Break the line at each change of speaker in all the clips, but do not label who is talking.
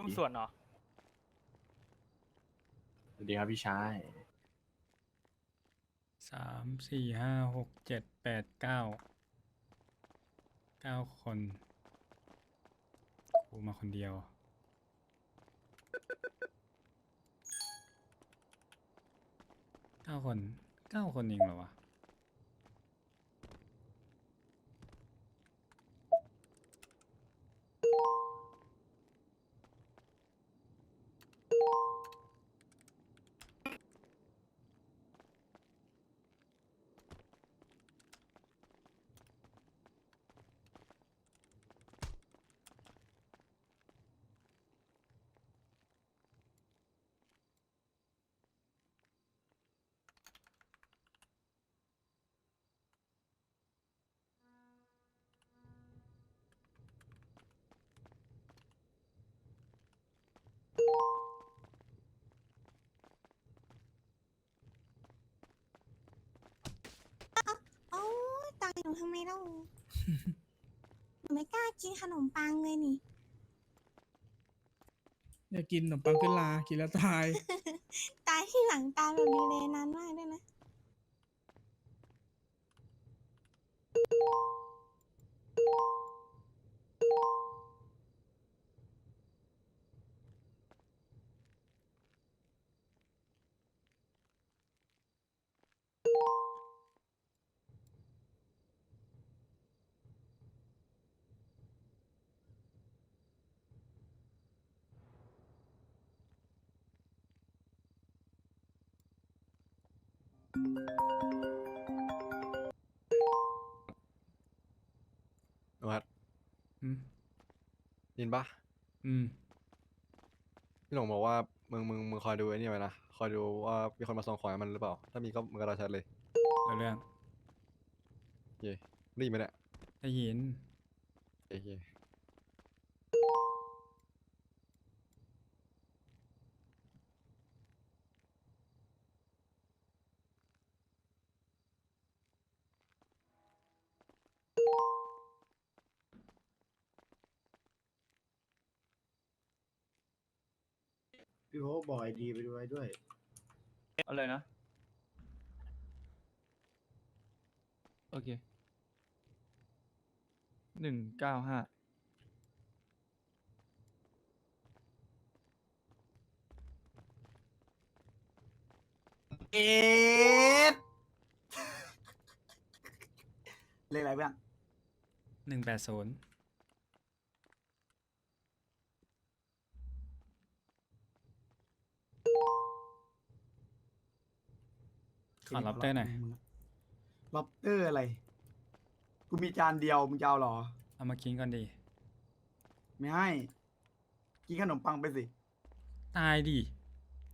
ทุ่มส่วนเหรอ
สวัสดีครับพี่ชาย
สามสี่ห้าหกเจ็ดแปดเก้าเก้าคนกูมาคนเดียว เก้าคนเก้าคนเองเหรอวะ
โอ้ยตายห นูทำไมเล่าหนูไม่กล้ากินขนมปังเลยนี่
อยากกินขนมปังขึ้นลากินแล้วตาย
ตายที่หลังตายแบบดีเลยนานมากด้วยนะ
วัด
อืม
ยินปะ
อืม
พี่หลงบอกว่ามึงมึงมึงคอยดูไอ้นี่ไว้นะคอยดูว่ามีคนมาส่งของให้มันหรือเปล่า ถ้ามีก็มึงก็รอชัดเลย
แล้วเรื่อง
เย่ได้ยินไหมเนี่ย
ได้ยิน
เย่เย่
พี่โฮบอยดีไปด้วยด้วย
เอาเลยนะ โอเคหนึ่งเก้าห้า
เอ็ดเลขอะไรบ้าง
หนึ่งแปดศูนย์ ขอรับเตอร์หน่อย
ล็อบเตอร์อะไร กูมีจานเดียวมึงจะเอาเหรอ
เอามากินก่อนดี
ไม่ให้ กินขนมปังไปสิ
ตายดิ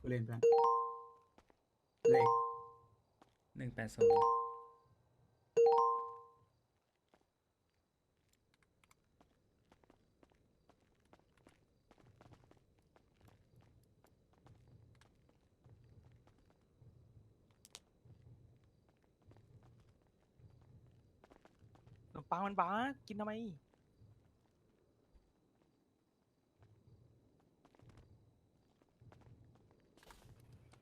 กูเล่นเพื่อนเลข
หนึ่งแปดศูนย์
ขนมปังมันบ้ากินทำไม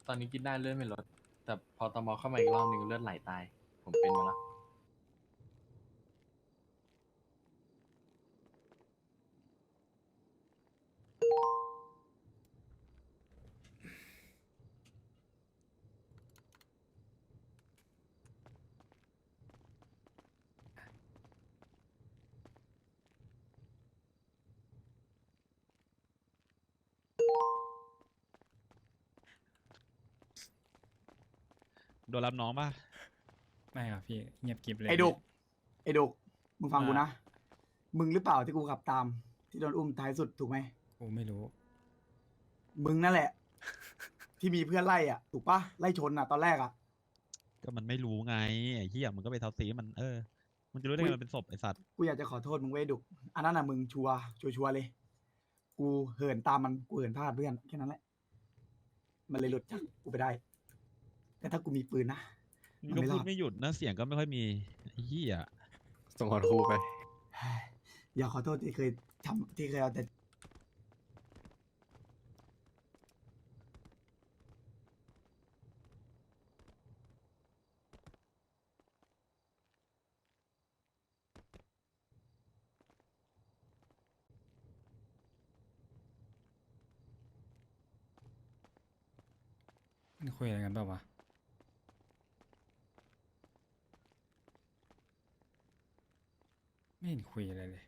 ตอนนี้กินได้เลือดไม่ลด แต่พอตมอเข้ามาอีกรอบหนึ่งเลือดไหลตาย ผมเป็นมาแล้ว
โดนรับน้องป่ะ
ไม่ครับพี่เงียบกริบเลย
ไอ้ดุกไอ้ดุกมึงฟังกู
อ่า
นะ มึงหรือเปล่าที่กูขับตาม ที่โดนอุ้มท้ายสุดถูกไหม
กูไม่รู้
มึงนั่นแหละ ที่มีเพื่อนไล่อะ ถูกปะไล่ชนอะ ตอนแรกอะ
ก็มันไม่รู้ไงไอ้เหี้ยมันก็ไปเทาซีมันเออ มันจะรู้ได้ไงมันเป็นศพไอ้สัตว์
กูอยากจะขอโทษมึงเว้ยดุกอันนั้นอะมึงชัวร์ชัวร์ชัวร์เลย กูเหินตามมันกูเหินพลาดเพื่อนแค่นั้นแหละ มันเลยหลุดจากกูไปได้ แต่ถ้ากูมีปืนนะ
ก็
ไม่ร
พูดไม่หยุดนะเสียงก็ไม่ค่อยมีเฮีย
ส่งขอนครูไป
อย่าขอโทษที่เคยทำที่เคยเอาแต่
คุยอะไรกันเปล่าวะ ไม่เห็นคุยอะไรเลย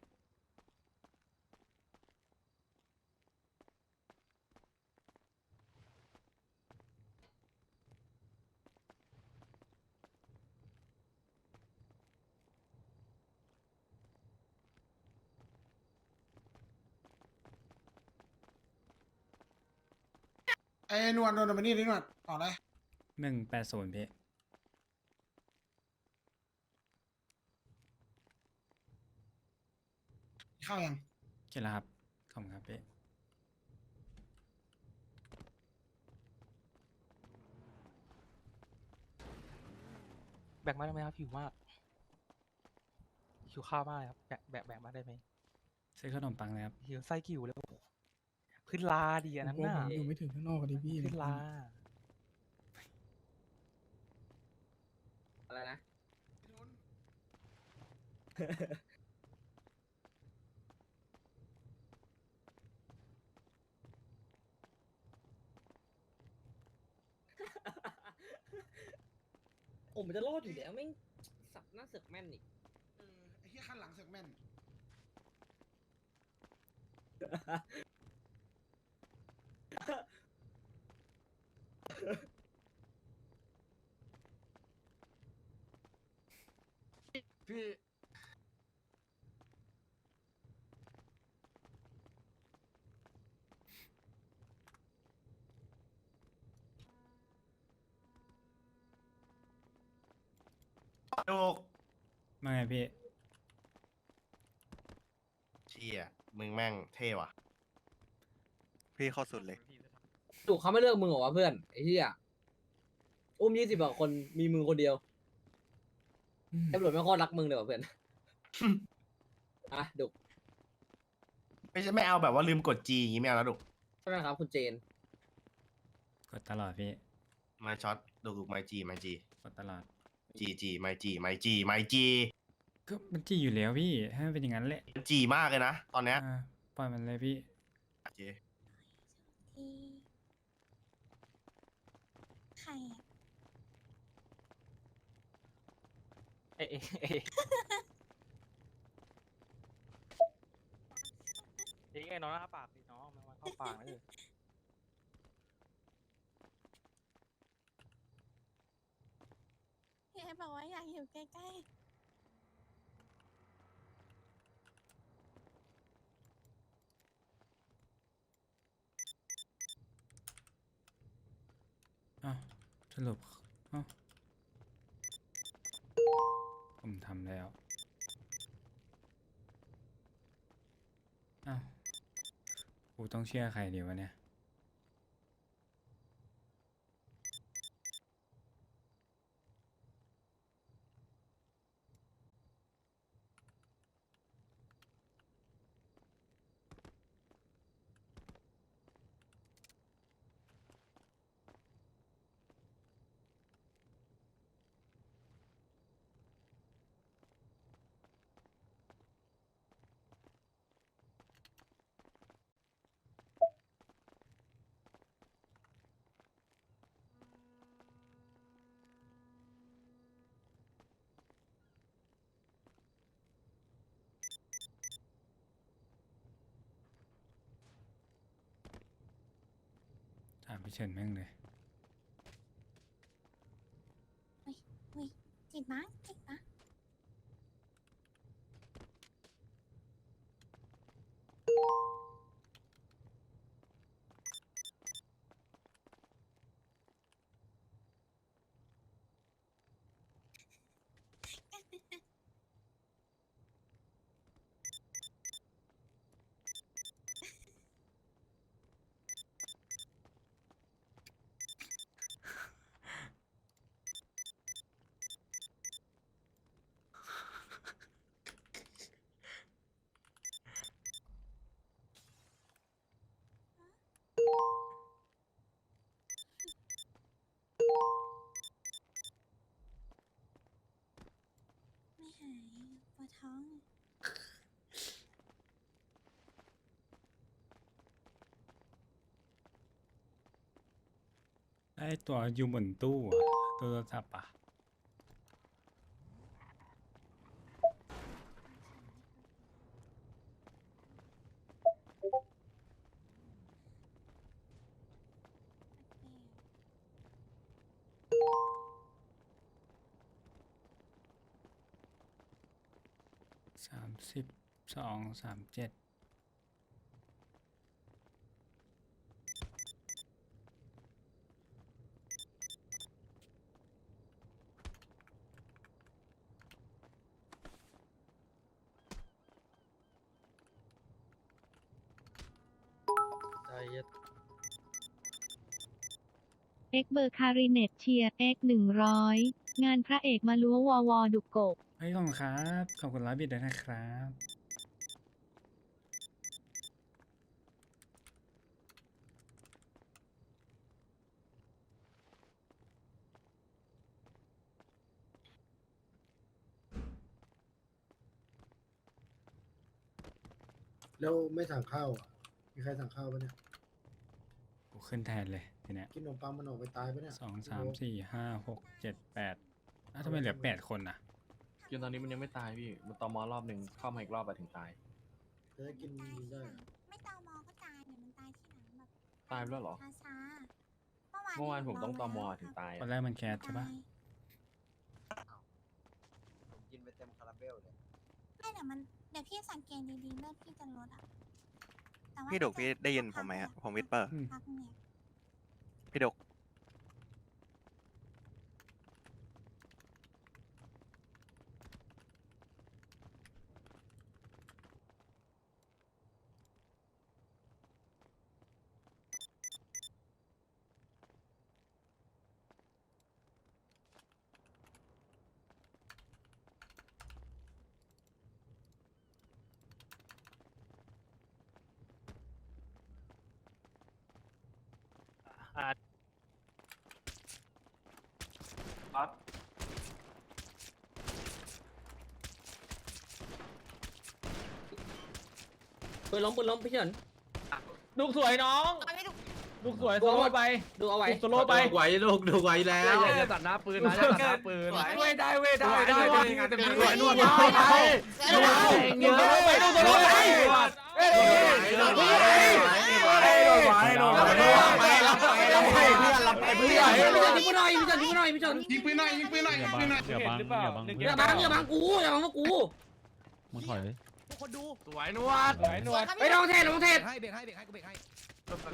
ไอ้นวลนวลมานี่ดินวลต่อเลย
หนึ่งแปดศูนย์พี่
เข้ายัง
เขียนแล้วครับ ขอบคุณครับพี่
แบ่งมาได้ไหมครับหิวมากหิวข้าวมากเลยครับแบ่งแบ่งแบ่งมาได้ไหม
ซื้อขนมปังเลยครับ
หิวไส้กิ่วแล้วขึ้นลาดีอันนั้น
โอ้
น่ะ
โหผมอยู่ไม่ถึงข้างนอกกันดิพี่
ขึ้นลา
อะไรนะ ผมจะรอดอยู่แล้วแม่งสับหน้าเสือกแม่นอีก
เออไอ้เหี้ยขั้นหลังเสือกแม่น
พี่
ลูก
มาไงพี่
เชียมึงแม่งเท่ว่ะ พี่เข้าสุดเลย
ถูกเขาไม่เลือกมึงเหรอวะเพื่อนไอ้เหี้ยอุ้มยี่สิบกว่าคนมีมึงคนเดียวตำรวจไม่ค่อยรักมึงเลยว่ะเพื่อนอะดุก
ไม่ใช่ไม่เอาแบบว่าลืมกดจีอย่างงี้ไม่เอาแล้วดุก
ใช่ไหมครับ คุณเจน
กดตลอดพี่
มาช็อตดุกดุกไมจีไมจี
กดตลอด
จีจีไมจีไมจีไมจี
ก็มันจีอยู่แล้วพี่ให้มันเป็นอย่างนั้นแหละ
จีมากเลยนะตอนเนี้ย
อ่าปล่อยมันเลยพี่
เจ
ที่ใครอะ
เอ๊ะเอ๊ะเอ๊ะเอ๊ะไงน้องนะปากดิน้องมันมาเข้าปากนะเลย
พี่ ไอ้บอกว่าอยากอยู่ใกล้
อ้าวสรุปอ้าวผมทำแล้วอ้าวกูต้องเชื่อใครดีวะเนี่ย เฉินแม่งเลย
เฮ้ยเฮ้ยจิบนะไม่ วดท้องอะ
ไอตัวอยู่บนตู้อะตัวโทรศัพท์อะ สามสิบสองสามเจ็ด
เอ็กเบอร์คาริเนตเชียร์เอ็กหนึ่งร้อยงานพระเอกมาลัววอวอดุกโกะ
เฮ้ยขอบคุณครับ ขอบคุณร้อยบิดด้วยนะครับ
แล้วไม่สั่งข้าวอะ มีใครสั่งข้าวปะเนี่ย
กูขึ้นแทนเลยทีเนี้ย
กินขนมปังมันออกไปตายปะเนี่ย
สองสามสี่ห้าหกเจ็ดแปดอ้าวทำไมเหลือแปดคนอะ
กินตอนนี้มันยังไม่ตายพี่ มันตอมอรอบหนึ่งเข้ามาอีกรอบอะถึงตาย
จะได้กินได้อะ
ไม่ตอมอก็ตายเนี่ยมันตายที่หลังแบบ
ตายไปแล้วเหรอ
ช้าๆ
เมื่อวานผมต้องตอมอถึงตาย
คน
อะ
แรกมันแคสใช่ปะ
ผมกินไปเต็มคาราเบลเลย
ไม่เดี๋ยวมันเดี๋ยวพี่สังเกตดีๆเลือดพี่จะลดอะแต่ว่า
พี่ดุก
จะ
พี่ได้ยิน
สั
ผมไหม
พั
อะ
ก
ผมวิสเปอร์
อืม
พักเนี่ย
พี่ดุก
ปืนล้มปืนล้มพี่เฉิน
ลูกสวยน้องลูกสวยโซโล่ไป
ดูเอาไว้
โซโล่ไป
ไหวลูกดูไหวแล้ว
อย่าตัดหน้าปืนนะอย่าตัดหน้าปืน
เว้ยได้เว้ยได้ได้ได้เต็มที่เลยนวด
ไปเยอะไปดูโซโล่ไปเอ้ย
พี่เฉินทิ้งกูหน่อยพี่เฉินทิ้งกูหน่อยพี่เฉิน
ยิงปืนหน่อยยิงปืนหน่อย
อ
ยิ
ย่างบั
ปื
ง
นหน่อย
อย่าบังอย่าบัง
อย่าบังอย่าบังกูอย่าบังพวกกู
มึงถอย
สวยนวด
สวยหนวด
ไม่ต้องเทศต้องเทศ
ให้เบรกให้เบรกให้กูเบรกให้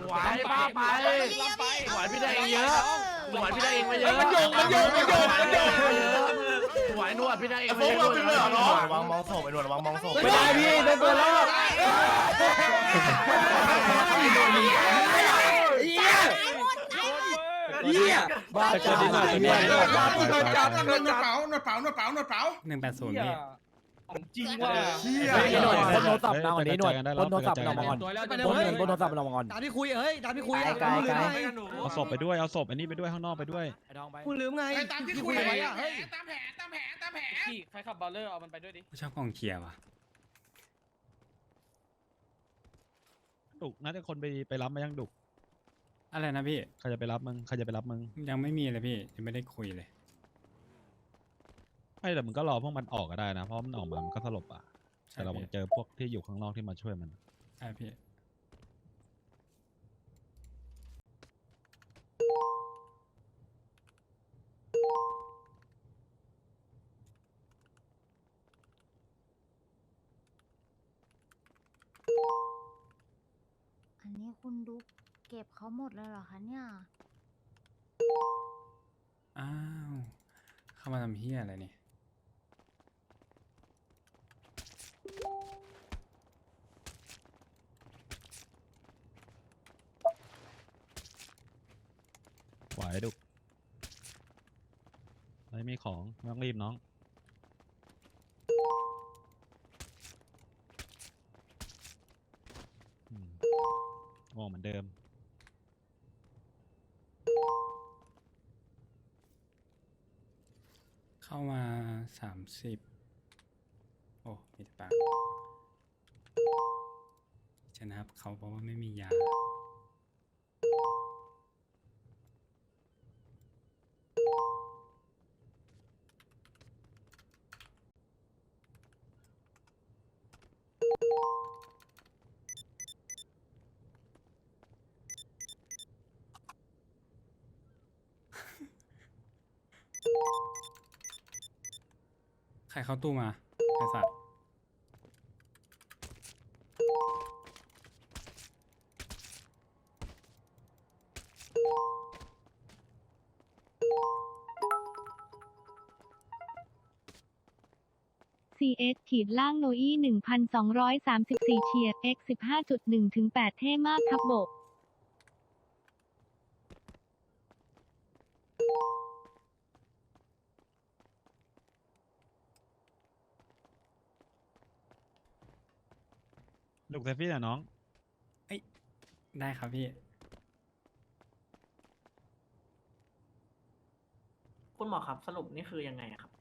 ไหวป้าไปไป
ไหวพี่ได้เองเยอะไหวพี่ได้เองมาเยอะ
มันโยกมันโยกมันโยกมันโยก
ไหวนวดพี่ได้เองมาเยอะระวังมองศพไอ้นวดระวังมองศพ
ไม่ได้พี่ได้ตัวแล้ว
เหี้ยเหี้ย
บ้าจะดีหน่อย
นวดนวดจับนวดเป๋านวดเป๋านวดเป๋านวดเป๋า
หนึ่งแปดศูนย์พี่
ของจริงว่ะ
เฮ้ยหน่อยคนโทรศัพท์นอนนี้หน่อยคนโทรศัพท์นอนมาก่อน
ตัวแล้ว
บนเงินบนโทรศัพท์นอนมาก่อน
ตามที่คุยเฮ้ยตามที่คุย
เอาศพไปด้วยเอาศพอันนี้ไปด้วยข้างนอกไปด้วย
คุณลืมไง
ไอ้ตามที่คุยไว้อะเฮ้ยตามแผนตามแผนตามแผน
ขี่ใครขับบอลเลอร์เอามันไปด้วยดิ
กูชอบกองเคียร์ว่ะ
ดุกน่าจะคนไปไปรับมายังดุก
อะไรนะพี่
ใครจะไปรับมึงใครจะไปรับมึง
ยังไม่มีเลยพี่ยังไม่ได้คุยเลย
ไม่แต่มึงก็รอพวกมันออกก็ได้นะ เพราะมันออกมามันก็สลบอะ
ใช่
แต่เรา
พี่
เจอพวกที่อยู่ข้างนอกที่มาช่วยมัน
ใช่พี่
อันนี้คุณดุ๊กเก็บเขาหมดเลยเหรอคะเนี่ย
อ้าวเข้ามาทำเฮียอะไรนี่
ไหวดุไม่มีของไม่ต้องรีบน้องอืมง่วงเหมือนเดิม
เข้ามาสามสิบโอ้มีแต่ปากชนะครับเขาบอกว่าไม่มียา รเข้าตู้มาไอสัตว์
CS ขีดล่างโนอี้หนึ่งพันสองร้อยสามสิบสี่เชียร์ X สิบห้าจุดหนึ่งถึงแปดเท่มากครับโบก
ลูกเซฟี่อะน้อง
ได้ครับพี่
คุณหมอครับสรุปนี่คือยังไงอะครับ